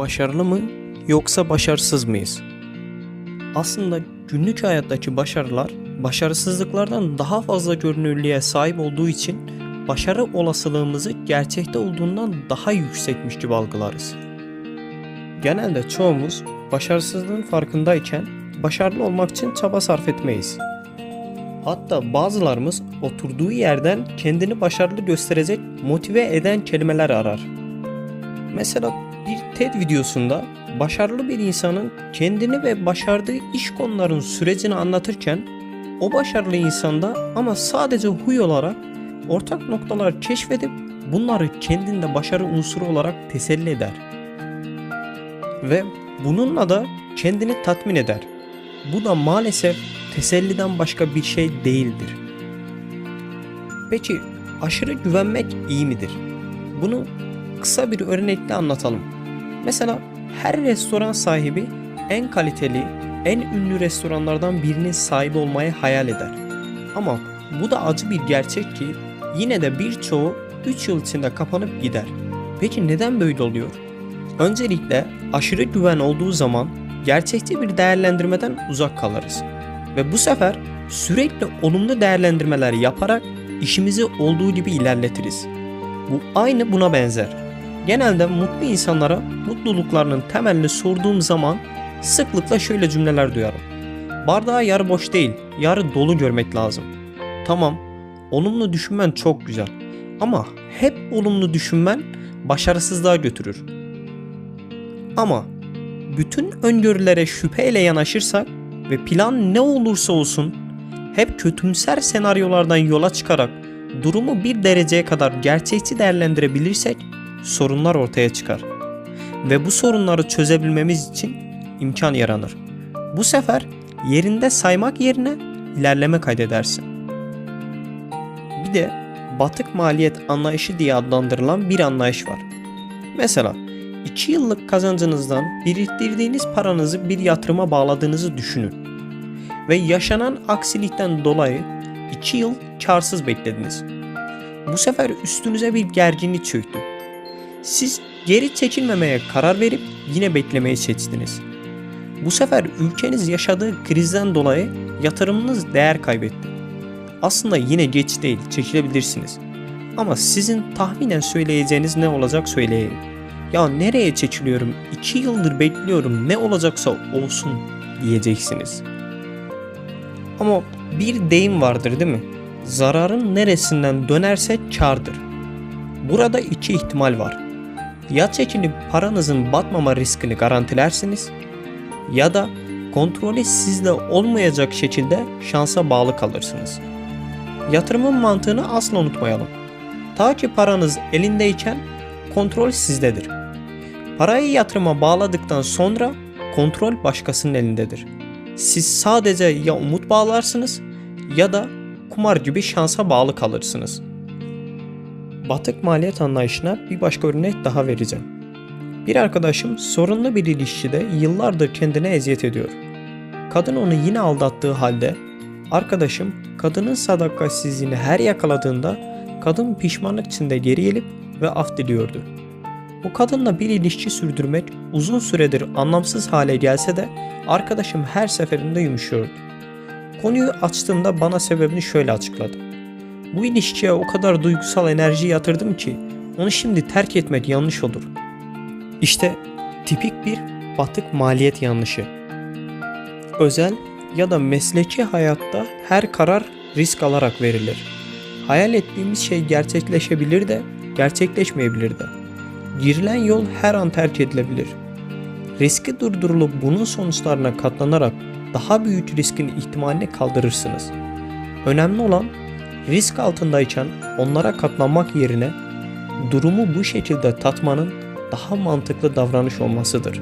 Başarılı mı yoksa başarısız mıyız? Aslında günlük hayattaki başarılar başarısızlıklardan daha fazla görünürlüğe sahip olduğu için başarı olasılığımızı gerçekte olduğundan daha yüksekmiş gibi algılarız. Genelde çoğumuz başarısızlığın farkındayken başarılı olmak için çaba sarf etmeyiz. Hatta bazılarımız oturduğu yerden kendini başarılı gösterecek motive eden kelimeler arar. Mesela bir TED videosunda başarılı bir insanın kendini ve başardığı iş konuların sürecini anlatırken o başarılı insanda ama sadece huy olarak ortak noktalar keşfedip bunları kendinde başarı unsuru olarak teselli eder. Ve bununla da kendini tatmin eder. Bu da maalesef teselliden başka bir şey değildir. Peki aşırı güvenmek iyi midir? Bunu kısa bir örnekle anlatalım. Mesela her restoran sahibi en kaliteli, en ünlü restoranlardan birinin sahibi olmayı hayal eder. Ama bu da acı bir gerçek ki yine de birçoğu 3 yıl içinde kapanıp gider. Peki neden böyle oluyor? Öncelikle aşırı güven olduğu zaman gerçekçi bir değerlendirmeden uzak kalırız. Ve bu sefer sürekli olumlu değerlendirmeler yaparak işimizi olduğu gibi ilerletiriz. Bu aynı buna benzer. Genelde mutlu insanlara mutluluklarının temelini sorduğum zaman sıklıkla şöyle cümleler duyarım. Bardağı yarı boş değil, yarı dolu görmek lazım. Tamam, olumlu düşünmen çok güzel. Ama hep olumlu düşünmen başarısızlığa götürür. Ama bütün öngörülere şüpheyle yanaşırsak ve plan ne olursa olsun hep kötümser senaryolardan yola çıkarak durumu bir dereceye kadar gerçekçi değerlendirebilirsek sorunlar ortaya çıkar. Ve bu sorunları çözebilmemiz için imkan yaranır. Bu sefer yerinde saymak yerine ilerleme kaydedersin. Bir de batık maliyet anlayışı diye adlandırılan bir anlayış var. Mesela 2 yıllık kazancınızdan biriktirdiğiniz paranızı bir yatırıma bağladığınızı düşünün. Ve yaşanan aksilikten dolayı 2 yıl karsız beklediniz. Bu sefer üstünüze bir gerginlik çöktü. Siz geri çekilmemeye karar verip yine beklemeyi seçtiniz. Bu sefer ülkeniz yaşadığı krizden dolayı yatırımınız değer kaybetti. Aslında yine geç değil, çekilebilirsiniz. Ama sizin tahminen söyleyeceğiniz ne olacak söyleyeyim. Ya nereye çekiliyorum? 2 yıldır bekliyorum. Ne olacaksa olsun diyeceksiniz. Ama bir deyim vardır değil mi? Zararın neresinden dönerse kardır. Burada iki ihtimal var. Ya çekilip paranızın batmama riskini garantilersiniz ya da kontrolü sizde olmayacak şekilde şansa bağlı kalırsınız. Yatırımın mantığını asla unutmayalım. Ta ki paranız elindeyken kontrol sizdedir. Parayı yatırıma bağladıktan sonra kontrol başkasının elindedir. Siz sadece ya umut bağlarsınız ya da kumar gibi şansa bağlı kalırsınız. Batık maliyet anlayışına bir başka örnek daha vereceğim. Bir arkadaşım sorunlu bir ilişkide yıllardır kendine eziyet ediyor. Kadın onu yine aldattığı halde arkadaşım kadının sadakatsizliğini her yakaladığında kadın pişmanlık içinde geri gelip ve af diliyordu. O kadınla bir ilişki sürdürmek uzun süredir anlamsız hale gelse de arkadaşım her seferinde yumuşuyordu. Konuyu açtığımda bana sebebini şöyle açıkladı. Bu ilişkiye o kadar duygusal enerji yatırdım ki onu şimdi terk etmek yanlış olur. İşte tipik bir batık maliyet yanlışı. Özel ya da mesleki hayatta her karar risk alarak verilir. Hayal ettiğimiz şey gerçekleşebilir de gerçekleşmeyebilir de. Girilen yol her an terk edilebilir. Riski durdurulup bunun sonuçlarına katlanarak daha büyük riskin ihtimalini kaldırırsınız. Önemli olan risk altındayken onlara katlanmak yerine durumu bu şekilde tatmanın daha mantıklı davranış olmasıdır.